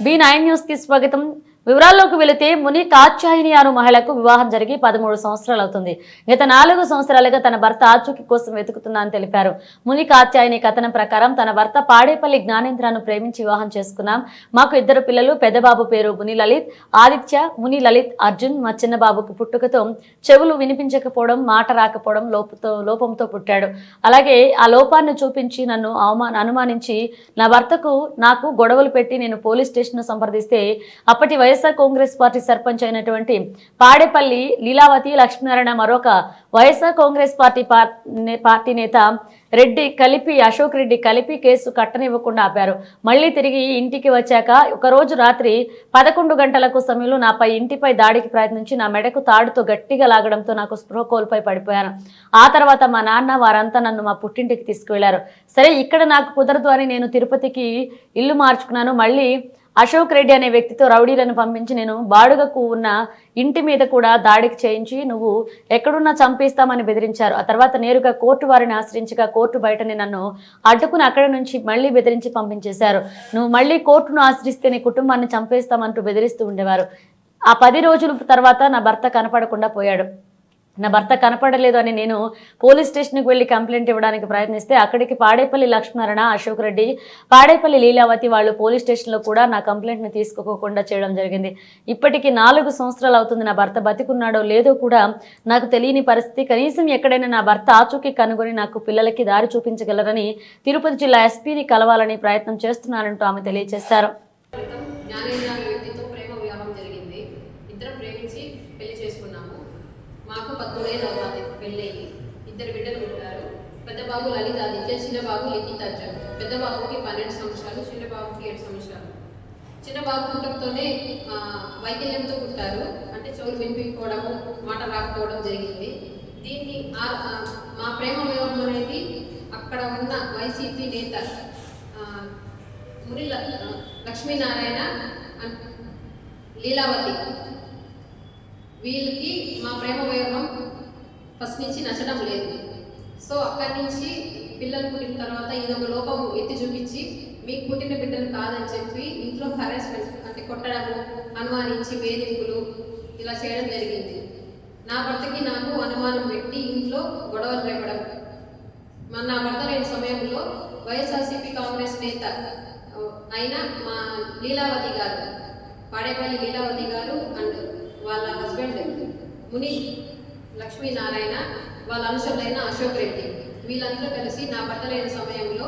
B nine news కి స్వాగతం వివరాల్లోకి వెళితే ముని కాత్యాయని అను మహిళకు వివాహం జరిగి పదమూడు సంవత్సరాలు అవుతుంది. గత నాలుగు సంవత్సరాలుగా తన భర్త ఆచూకీ కోసం వెతుకుతున్నా అని తెలిపారు. ముని కాత్యాయని కథనం ప్రకారం తన భర్త పాడేపల్లి జ్ఞానేంద్రను ప్రేమించి వివాహం చేసుకున్నాం. మాకు ఇద్దరు పిల్లలు పెద్దబాబు పేరు ముని లలిత్ ఆదిత్య ముని లలిత్ అర్జున్ మా చిన్న బాబుకు పుట్టుకతో చెవులు వినిపించకపోవడం మాట రాకపోవడం లోపుతో లోపంతో పుట్టాడు. అలాగే ఆ లోపాన్ని చూపించి నన్ను అవమాన అనుమానించి నా భర్తకు నాకు గొడవలు పెట్టి నేను పోలీస్ స్టేషన్ సంప్రదిస్తే అప్పటి వైఎస్ఆర్ కాంగ్రెస్ పార్టీ సర్పంచ్ అయినటువంటి పాడేపల్లి లీలావతి లక్ష్మీనారాయణ మరొక వైఎస్ఆర్ కాంగ్రెస్ పార్టీ పార్టీ నేత రెడ్డి కలిపి అశోక్ రెడ్డి కలిపి కేసు కట్టనివ్వకుండా ఆపారు. మళ్ళీ తిరిగి ఇంటికి వచ్చాక ఒకరోజు రాత్రి పదకొండు గంటలకు సమయంలో నాపై ఇంటిపై దాడికి ప్రయత్నించి నా మెడకు తాడుతో గట్టిగా లాగడంతో నాకు స్పృహ కోల్పోయి పడిపోయాను. ఆ తర్వాత మా నాన్న వారంతా నన్ను మా పుట్టింటికి తీసుకువెళ్ళారు. సరే ఇక్కడ నాకు కుదరదు అని నేను తిరుపతికి ఇల్లు మార్చుకున్నాను. మళ్ళీ అశోక్ రెడ్డి అనే వ్యక్తితో రౌడీలను పంపించి నేను బాడుగకు ఉన్న ఇంటి మీద కూడా దాడికి చేయించి నువ్వు ఎక్కడున్నా చంపేస్తామని బెదిరించారు. ఆ తర్వాత నేరుగా కోర్టు వారిని ఆశ్రయించగా కోర్టు బయటనే నన్ను అడ్డుకుని అక్కడి నుంచి మళ్ళీ బెదిరించి పంపించేశారు. నువ్వు మళ్ళీ కోర్టును ఆశ్రయిస్తే నీ కుటుంబాన్ని చంపేస్తామంటూ బెదిరిస్తూ ఉండేవారు. ఆ పది రోజుల తర్వాత నా భర్త కనపడకుండా పోయాడు. నా భర్త కనపడలేదు అని నేను పోలీస్ స్టేషన్కి వెళ్ళి కంప్లైంట్ ఇవ్వడానికి ప్రయత్నిస్తే అక్కడికి పాడేపల్లి లక్ష్మీనారాయణ అశోక్ రెడ్డి పాడేపల్లి లీలావతి వాళ్ళు పోలీస్ స్టేషన్లో కూడా నా కంప్లైంట్ని తీసుకోకుండా చేయడం జరిగింది. ఇప్పటికి నాలుగు సంవత్సరాలు అవుతుంది నా భర్త బతికున్నాడో లేదో కూడా నాకు తెలియని పరిస్థితి. కనీసం ఎక్కడైనా నా భర్త ఆచూకీ కనుగొని నాకు పిల్లలకి దారి చూపించగలరని తిరుపతి జిల్లా ఎస్పీని కలవాలని ప్రయత్నం చేస్తున్నారంటూ ఆమె తెలియజేశారు క్రితం జ్ఞానేంద్ర అనే వ్యక్తితో ప్రేమ వివాహం జరిగింది ఇద్దరం ప్రేమించి పెళ్ళి చేసుకున్నాము మాకు పద్మూడేళ్ళు అవుతుంది పెళ్ళి అయ్యి ఇద్దరు బిడ్డలు పుట్టారు బాబు లలిత ఆదిత్య చిన్న బాబు లిఖిత్ అర్జున్. పెద్ద బాబుకి పన్నెండు సంవత్సరాలు చిన్న బాబుకి ఏడు సంవత్సరాలు. చిన్న బాబు పుట్టడంతోనే వైకల్యంతో పుట్టారు. అంటే చెవులు వినిపించుకోవడము మాట రాకపోవడం జరిగింది. దీన్ని మా ప్రేమ వివాహం అనేది అక్కడ ఉన్న వైసీపీ నేత మురి లక్ష్మీనారాయణ లీలావతి. వీళ్ళకి మా ప్రేమ వైభవం ఫస్ట్ నుంచి నచ్చడం లేదు. సో అక్కడి నుంచి పిల్లలు పుట్టిన తర్వాత ఇదొక లోపం ఎత్తి చూపించి మీకు పుట్టిన బిడ్డలు కాదని చెప్పి ఇంట్లో హరాస్మెంట్ అంటే కొట్టడము అనుమానించి వేధింపులు ఇలా చేయడం జరిగింది. నా భర్తకి నాకు అనుమానం పెట్టి ఇంట్లో గొడవలు రేపడం. మన నా భర్త లేని సమయంలో వైఎస్ఆర్సీపీ కాంగ్రెస్ నేత అయిన మా లీలావతి గారు పాడేపల్లి లీలావతి గారు అండ్ వాళ్ళ హస్బెండ్ ముని లక్ష్మీనారాయణ వాళ్ళ అనుసరులైన అశోక్ రెడ్డి. వీళ్ళందరూ కలిసి నా భర్త లేని సమయంలో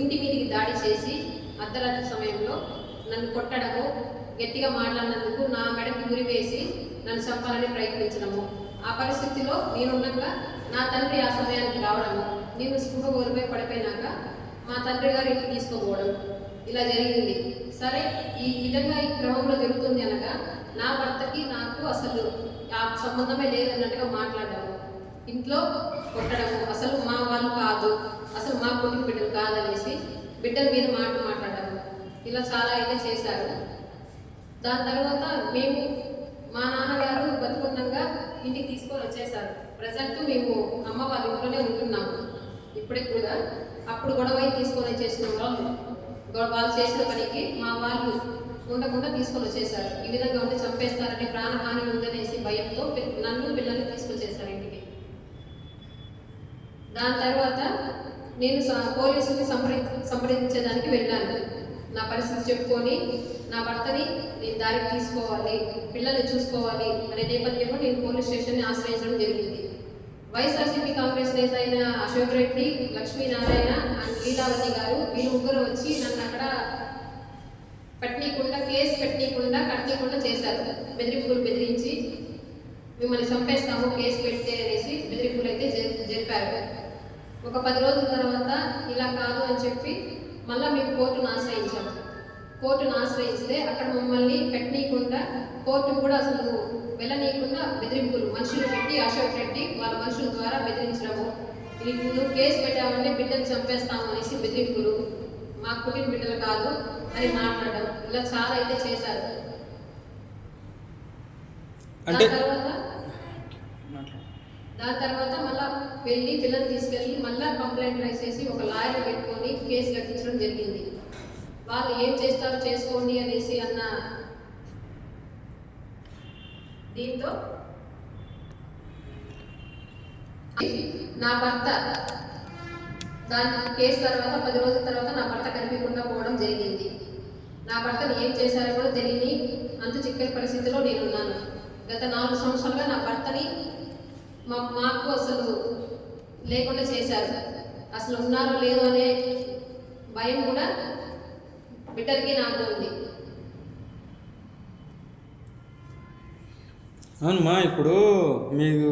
ఇంటి మీదికి దాడి చేసి అర్ధరాత్రి సమయంలో నన్ను కొట్టడము గట్టిగా మాట్లాడినందుకు నా మెడకి గురివేసి నన్ను చంపాలని ప్రయత్నించడము. ఆ పరిస్థితిలో నేనుండగా నా తండ్రి ఆ సమయానికి రావడము. నేను స్పృహ కోల్పోయి పడిపోయినాక మా తండ్రి గారు ఇంటికి తీసుకోపోవడం. ఇలా జరిగింది. సరే ఈ విధంగా ఈ క్రమంలో జరుగుతుంది అనగా నా భర్తకి నాకు అసలు ఆ సంబంధమే లేదన్నట్టుగా మాట్లాడడం. ఇంట్లో కొట్టడము అసలు మా వాళ్ళు కాదు అసలు మా పుట్టిన బిడ్డలు కాదనేసి బిడ్డల మీద మాట మాట్లాడము ఇలా చాలా అయితే చేశారు. దాని తర్వాత మేము మా నాన్నగారు బతుకున్నంగా ఇంటికి తీసుకొని వచ్చేసారు ప్రజెంట్ మేము అమ్మ వాళ్ళ ఇంట్లోనే ఉంటున్నాము. ఇప్పటికి కూడా అప్పుడు గొడవ అయి తీసుకొని వచ్చేసిన వాళ్ళు గొడవ వాళ్ళు చేసిన పనికి మా వాళ్ళు ఉండకుండా తీసుకొని వచ్చేసారు ఈ విధంగా ఉంటే చంపేస్తారని ప్రాణహాని ఉందనేసి భయంతో నన్ను పిల్లల్ని తీసుకొచ్చేసారు దాని తర్వాత నేను స- పోలీసుని సంప్రది సంప్రదించేదానికి వెళ్ళాను. నా పరిస్థితి చెప్పుకొని నా భర్తని నేను దారికి తీసుకోవాలి పిల్లల్ని చూసుకోవాలి అనే నేపథ్యంలో నేను పోలీస్ స్టేషన్ని ఆశ్రయించడం జరిగింది. వైఎస్ఆర్సీపీ కాంగ్రెస్ నేత అయిన అశోక్ రెడ్డి లక్ష్మీనారాయణ అండ్ లీలావతి గారు వీరు ముగ్గురు వచ్చి నన్ను అక్కడ పెట్టనీయకుండా కేసు పెట్టనీయకుండా కట్టనీయకుండా చేశారు. బెదిరింపులు బెదిరించి మిమ్మల్ని చంపేస్తాము కేసు పెడితే అనేసి బెదిరింపులు అయితే జరిపారు. ఒక పది రోజుల తర్వాత ఇలా కాదు అని చెప్పి మళ్ళీ మేము కోర్టును ఆశ్రయించాము కోర్టును ఆశ్రయిస్తే అక్కడ మమ్మల్ని పెట్టనీయకుండా కోర్టు కూడా అసలు వెళ్ళనీయకుండా బెదిరింపులు. మనుషులు పెట్టి అశోక్ రెడ్డి వాళ్ళ మనుషుల ద్వారా బెదిరించడము. నువ్వు కేసు పెట్టావంటే బిడ్డలు చంపేస్తాము అనేసి బెదిరింపులు. మా పుట్టిన బిడ్డలు కాదు అని మాట్లాడడం. ఇలా చాలా అయితే చేశారు. అంటే దాని తర్వాత దాని తర్వాత మళ్ళీ వెళ్ళి పిల్లలు తీసుకెళ్ళి మళ్ళీ కంప్లైంట్ రైస్ చేసి ఒక లాయర్ పెట్టుకొని కేసు కట్టించడం జరిగింది. వాళ్ళు ఏం చేస్తారు చేసుకోండి అనేసి అన్న దీంతో నా భర్త దాని కేసు తర్వాత పది రోజుల తర్వాత నా భర్త కనిపించకుండా పోవడం జరిగింది. నా భర్తను ఏం చేశారో కూడా తెలియని అంత చిక్కని పరిస్థితిలో నేనున్నాను. గత నాలుగు సంవత్సరాలుగా నా భర్తని మా మాకు అసలు లేకుండా చేశారు. అసలు ఉన్నారో లేదో అనే భయం కూడా బిడ్డలకి నాకు ఉంది. అవునమ్మా ఇప్పుడు మీరు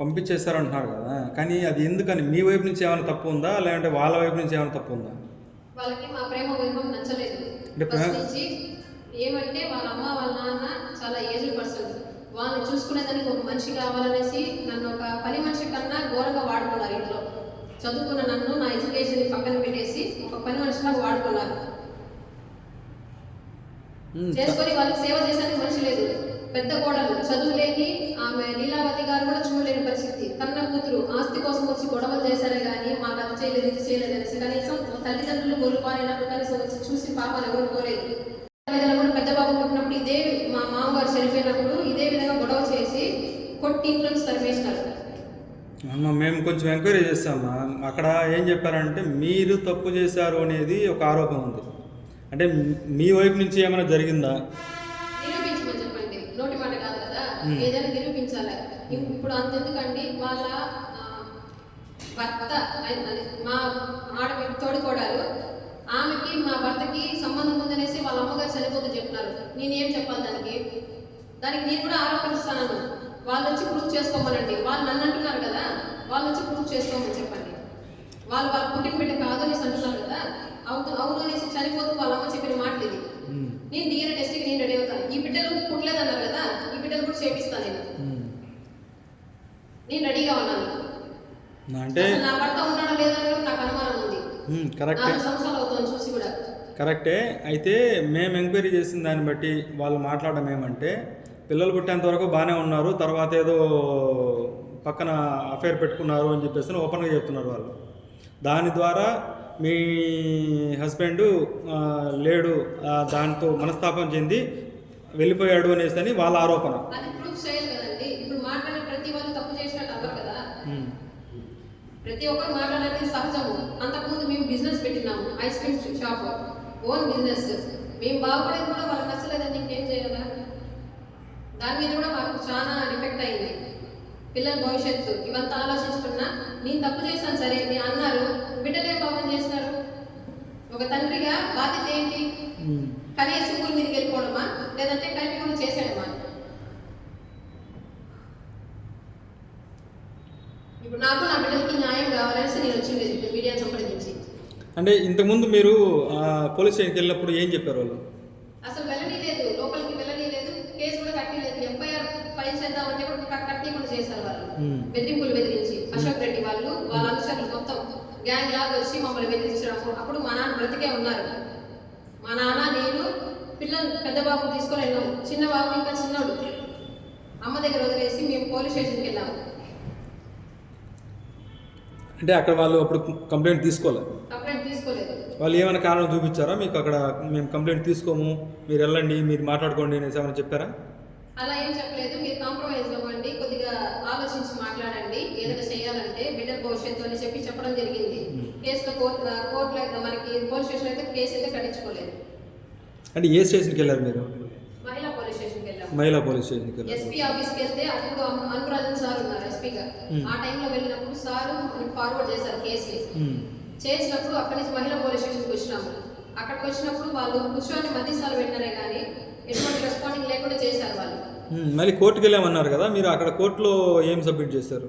పంపించేశారంటున్నారు కదా కానీ అది ఎందుకని? మీ వైపు నుంచి ఏమైనా తప్పు ఉందా? లేదంటే వాళ్ళ వైపు నుంచి ఏమైనా తప్పు ఉందా? వాళ్ళకి మా ప్రేమ వైభవం నచ్చలేదు. ఫస్ట్ నుంచి ఏమంటే వాళ్ళ అమ్మ వాళ్ళ నాన్న చాలా ఏజ్డ్ పర్సన్ వాళ్ళని చూసుకునేదానికి ఒక మనిషి కావాలనేసి నన్ను ఒక పని మనిషి కన్నా ఘోరంగా వాడుకున్నారు ఇంట్లో. చదువుకున్న నన్ను నా ఎడ్యుకేషన్ పక్కన పెట్టేసి ఒక పని మనిషిలా వాడుకున్నారు ఉమ్, చేసుకొని వాళ్ళకి సేవ చేసేందుకు మనిషి లేదు. పెద్ద కోడలు చదువు లేని ఆమె లీలావతి గారు కూడా చూడలేని పరిస్థితి. కన్న కూతురు ఆస్తి కోసం వచ్చి గొడవలు చేశారే కానీ మాకు అది చేయలేదు ఇది చేయలేదు అనేసి కనీసం తల్లిదండ్రులు కోల్పోయినప్పుడు కనీసం వచ్చి చూసి పాపను ఎవరు విధంగా కూడా పెద్ద బాబు పుట్టినప్పుడు ఇదే చనిపోయినప్పుడు ఇదే విధంగా గొడవ చేసి కొట్టి ఇంట్లో తరిమేసినారు. అమ్మ మేము కొంచెం ఎంక్వైరీ చేస్తామా? అక్కడ ఏం చెప్పారంటే మీరు తప్పు చేశారు అనేది ఒక ఆరోపణ ఉంది. అంటే మీ వైపు నుంచి ఏమైనా జరిగిందా? నిరూపించమని చెప్పండి. నోటి మాట కాదు కదా? ఏదైనా నిరూపించాలి. ఇప్- ఇప్పుడు అంతెందుకండి వాళ్ళ భర్త మా ఆడ తోడుకోడాలు ఆమెకి మా భర్తకి సంబంధం ఉందనేసి వాళ్ళ అమ్మగారు చనిపోతూ చెప్తున్నారు నేనేం చెప్పాలి దానికి? దానికి నేను కూడా ఆరోపణిస్తాను వాళ్ళు వచ్చి ప్రూఫ్ చేసుకోమనండి. వాళ్ళు నన్ను అంటున్నారు కదా వాళ్ళు వచ్చి ప్రూఫ్ చేసుకోమని చెప్పండి. వాళ్ళు వాళ్ళ పుట్టిన బిడ్డ కాదు అనేసి అంటున్నారు కదా అవును అవును అనేసి చనిపోతూ వాళ్ళ అమ్మ చెప్పిన మాటలు ఇది. నేను డిఎన్ఏ టెస్ట్కి నేను రెడీ అవుతాను. ఈ బిడ్డలు పుట్టలేదన్నారు కదా ఈ బిడ్డలు కూడా చేపిస్తాను నేను. నేను రెడీగా ఉన్నాను. అంటే నా భర్త ఉన్నాడో లేదో నాకు అనుమానం ఉంది. కరెక్టే సంవత్సరాలు అవుతుంది చూసి కూడా. కరెక్టే. అయితే మేము ఎంక్వైరీ చేసిన దాన్ని బట్టి వాళ్ళు మాట్లాడడం ఏమంటే పిల్లలు పుట్టేంత వరకు బాగానే ఉన్నారు. తర్వాత ఏదో పక్కన అఫైర్ పెట్టుకున్నారు అని చెప్పేసి ఓపెన్గా చెప్తున్నారు వాళ్ళు. దాని ద్వారా మీ హస్బెండ్ లేడు దాంతో మనస్తాపం చెంది వెళ్ళిపోయాడు అనేసి అని వాళ్ళ ఆరోపణ. ప్రతి ఒక్కరు మాట్లాడేది సహజము. అంతకుముందు మేము బిజినెస్ పెట్టినాము ice cream shop own business మేము బాగుపడేది కూడా వాళ్ళకి నచ్చలేదండి. చేయాలా దాని మీద కూడా మాకు చాలా ఎఫెక్ట్ అయింది. పిల్లల భవిష్యత్తు. ఇవంతా ఆలోచించుకున్నా నేను తప్పు చేశాను సరే మీరు అన్నారు. బిడ్డలు ఏం పాపం చేసినారు ఒక తండ్రిగా బాధ్యత ఏంటి. కనీసం ఊరి మీదకి వెళ్ళిపోవడమా? లేదంటే కలిపి కూడా చేసేయడమా? ఇప్పుడు నాకు నా బిడ్డలకి న్యాయం కావాలనేసి నేను వచ్చింది మీడియా సంప్రదించి. అంటే ఇంతకుముందు మీరు పోలీస్ స్టేషన్కి వెళ్ళినప్పుడు ఏం చెప్పారు వాళ్ళు అసలు వెళ్ళనీ లేదు లోపలికి వెళ్ళనీ లేదు కేసు కూడా కట్టి లేదు ఎఫ్ఐఆర్ ఫైల్ చేద్దామంటే కూడా క- కట్టి కూడా చేశారు వాళ్ళు Hmm. బెదిరింపులు బెదిరించి అశోక్ రెడ్డి వాళ్ళు వాళ్ళ అనుచరులు మొత్తం గ్యాంగ్ లాగా వచ్చి మమ్మల్ని బెదిరించడం. అప్పుడు మా నాన్న బ్రతికే ఉన్నారు. మా నాన్న నేను పిల్లలు పెద్ద బాబు తీసుకొని వెళ్ళాము చిన్న బాబు ఇంకా చిన్నోడు. అమ్మ దగ్గర వదిలేసి మేము పోలీస్ స్టేషన్కి వెళ్ళాము అంటే అక్కడ వాళ్ళు అప్పుడు కంప్లైంట్ తీసుకోలేదు కంప్లైంట్ తీసుకోలేదు. వాళ్ళు ఏమైనా కారణం చూపించారా? మీకు అక్కడ మేము కంప్లైంట్ తీసుకోము మీరు వెళ్ళండి మీరు మాట్లాడుకోండి అనేసి ఏమైనా చెప్పారా? అలా ఏం చెప్పలేదు. మీరు కాంప్రమైజ్ అవ్వండి కొద్దిగా ఆలోచించి మాట్లాడండి ఏదైనా చేయాలంటే బిడ్డల భవిష్యత్తు అని చెప్పి చెప్పడం జరిగింది కేసులో కోర్టు కోర్టులో అయితే మనకి పోలీస్ స్టేషన్ అయితే కేసు అయితే కట్టించుకోలేదు. అంటే ఏ స్టేషన్కి వెళ్ళారు మీరు? మహిళా పోలీస్ స్టేషన్కి వెళ్ళాం. మహిళా పోలీస్ స్టేషన్కి ఎస్పీ ఆఫీస్కి వెళ్తే అప్పుడు అను- అనురాధన్ సార్ ఉన్నారు ఎస్పీగా. ఆ టైంలో వెళ్ళినప్పుడు సారు మనకి ఫార్వర్డ్ చేశారు ఉమ్. చేసినప్పుడు అక్కడి నుంచి మహిళా పోలీస్ స్టేషన్కి వచ్చినాము. అక్కడికి వచ్చినప్పుడు వాళ్ళు కూర్చొని మధ్యస్థాలు పెట్టినారే కానీ ఎటువంటి రెస్పాండింగ్ లేకుండా చేశారు వాళ్ళు. మళ్ళీ కోర్టుకి వెళ్ళామన్నారు కదా మీరు అక్కడ కోర్టులో ఏం సబ్మిట్ చేశారు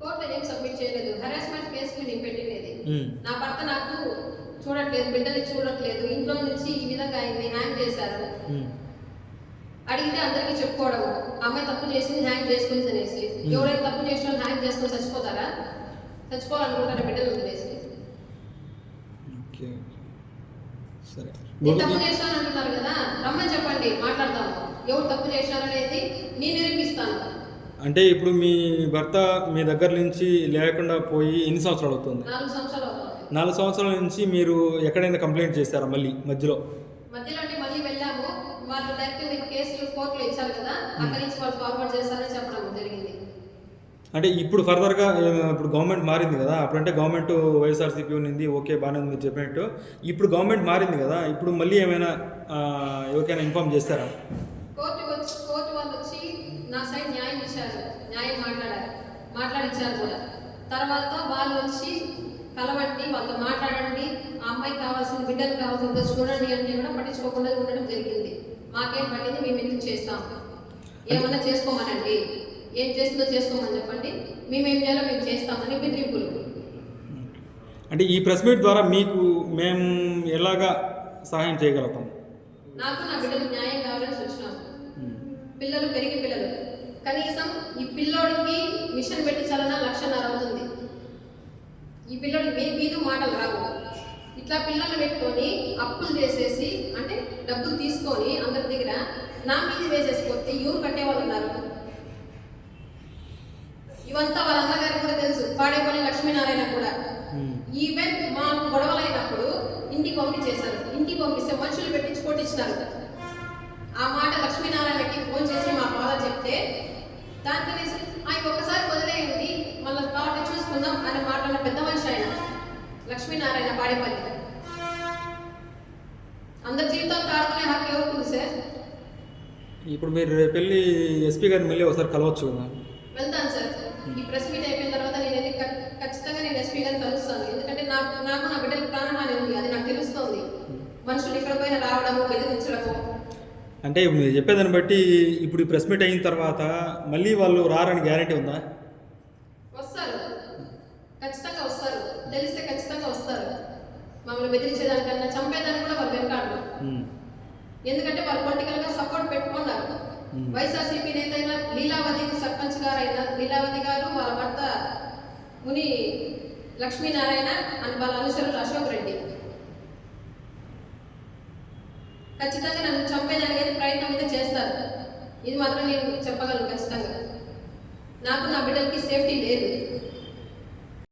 కోర్టులో ఏం సబ్మిట్ చేయలేదు హరాస్మెంట్ కేసులు నేను పెట్టినది ఉమ్. నా భర్త నాకు చూడట్లేదు బిడ్డని చూడట్లేదు. ఇంట్లో నుంచి ఈ విధంగా అయింది హ్యాంగ్ చేశారు. అడిగితే అందరికీ చెప్పుకోవడం. అమ్మాయి తప్పు చేసింది హ్యాంగ్ చేసుకుంది అనేసి. ఎవరైనా తప్పు చేసిన హ్యాంగ్ చేసుకొని చచ్చిపోతారా? చచ్చిపోవాలనుకుంటారా బిడ్డలు వదిలేసి? ఓకే. సరే. నేను తప్పు చేశాను అంటున్నారు కదా? రమ్మని చెప్పండి మాట్లాడదాము ఎవరు తప్పు చేశారు అనేది నేను నిరూపిస్తాను. అంటే ఇప్పుడు మీ భర్త మీ దగ్గర నుంచి లేకుండా పోయి ఎన్ని సంవత్సరాలు అవుతుంది? నాలుగు సంవత్సరాలు నుంచి మీరు ఎక్కడైనా కంప్లైంట్ చేశారా మళ్ళీ మధ్యలో? మధ్యలో అంటే మళ్ళీ వెళ్ళాము. వాళ్ళు డైరెక్ట్ మీరు కేసులు కోర్టులో ఇచ్చారు కదా అక్కడి నుంచి వాళ్ళు ఫార్వర్డ్ చేస్తారని చెప్పడం జరిగింది. అంటే ఇప్పుడు ఫర్దర్గా ఇప్పుడు గవర్నమెంట్ మారింది కదా. అప్పుడంటే గవర్నమెంట్ వైఎస్ఆర్సీపీ ఉన్నింది ఓకే బాగానే ఉంది మీరు చెప్పినట్టు. ఇప్పుడు గవర్నమెంట్ మారింది కదా. ఇప్పుడు మళ్ళీ ఏమైనా ఎవరికైనా ఇన్ఫామ్ చేస్తారా? కోర్టు వచ్చి కోర్టు వాళ్ళు వచ్చి నా సైడ్ న్యాయం ఇచ్చారు న్యాయం మాట్లాడారు మాట్లాడించారు కూడా. తర్వాత వాళ్ళు వచ్చి కలవండి వాళ్ళతో మాట్లాడండి ఆ అమ్మాయికి కావాల్సిన బిడ్డలు కావాల్సిందో చూడండి అంటే కూడా పట్టించుకోకుండా ఉండడం జరిగింది. మాకేం పట్టింది మేము ఎందుకు చేస్తాం? ఏమన్నా చేసుకోమనండి. ఏం చేస్తుందో చేసుకోమని చెప్పండి. మేము ఏం చేయాలో మేము చేస్తామని బెదిరింపులు. అంటే ఈ ప్రెస్ మీట్ ద్వారా మీకు మేము ఎలాగా సహాయం చేయగలుగుతాం? నాకు నా బిడ్డలకు న్యాయం కావాలని వచ్చినాము పిల్లలు పెరిగి పిల్లలు. కనీసం ఈ పిల్లోడికి మిషన్ పెట్టించాలన్నా లక్షన్నర అవుతుంది. ఈ పిల్లోడికి మీ మీద మాటలు రావు. ఇట్లా పిల్లల్ని పెట్టుకొని అప్పులు చేసేసి అంటే డబ్బులు తీసుకొని అందరి దగ్గర నా మీద వేసేసిపోతే ఎవరు కట్టేవాళ్ళు ఉన్నారు. ఇవంతా వాళ్ళ అన్నగారికి కూడా తెలుసు. పాడేపల్లి లక్ష్మీనారాయణ కూడా. ఈవెన్ మా గొడవలైనప్పుడు ఇంటికి పంపించేశారు. ఇంటికి పంపిస్తే మనుషులు పెట్టించి కొట్టించినారు. ఆ మాట లక్ష్మీనారాయణకి ఫోన్ చేసి మా ఫాదర్ చెప్తే దాని కనీసం ఒక్కసారి వదిలేయండి. మళ్ళీ కావాలంటే చూసుకుందాం అని మాట్లాడిన పెద్ద మనిషి ఆయన. లక్ష్మీనారాయణ పాడేపల్లి. అందరి జీవితాలతో ఆడుకునే హక్కు ఎవరికి ఉంది సార్ ఇప్పుడు మీరు రేపు వెళ్ళి ఎస్పీ గారిని మళ్ళీ ఒకసారి కలవచ్చు కదా? వెళ్తాను సార్ ఈ ప్రెస్ మీట్ అయిపోయిన తర్వాత నేను వెళ్ళి ఖచ్చితంగా నేను ఎస్పీ గారిని కలుస్తాను. ఎందుకంటే నాకు నాకు నా బిడ్డలకు ప్రాణహాని ఉంది. అది నాకు తెలుస్తుంది. మనుషులు ఇక్కడ పోయిన రావడము బెదిరించడము అంటే ఇప్పుడు మీరు చెప్పేదాన్ని బట్టి ఇప్పుడు ప్రెస్ మీట్ అయిన తర్వాత మళ్ళీ వాళ్ళు రారని గ్యారంటీ ఉందా? వస్తారు. ఖచ్చితంగా వస్తారు. తెలిస్తే ఖచ్చితంగా వస్తారు. మమ్మల్ని బెదిరించేదానికన్నా చంపేదానికి కూడా వాళ్ళు వెనకాడరు. ఎందుకంటే వాళ్ళు పొలిటికల్గా సపోర్ట్ పెట్టుకున్నారు. వైఎస్ఆర్సీపీ నేత అయిన లీలావతి సర్పంచ్ గారు అయిన లీలావతి గారు వాళ్ళ భర్త ముని లక్ష్మీనారాయణ అండ్ వాళ్ళ అనుచరులు అశోక్ రెడ్డి. ఖచ్చితంగా నన్ను చంపేదానికైతే ప్రయత్నం అయితే చేస్తారు. ఇది మాత్రం నేను చెప్పగలను ఖచ్చితంగా. నాకు నా బిడ్డలకి సేఫ్టీ లేదు.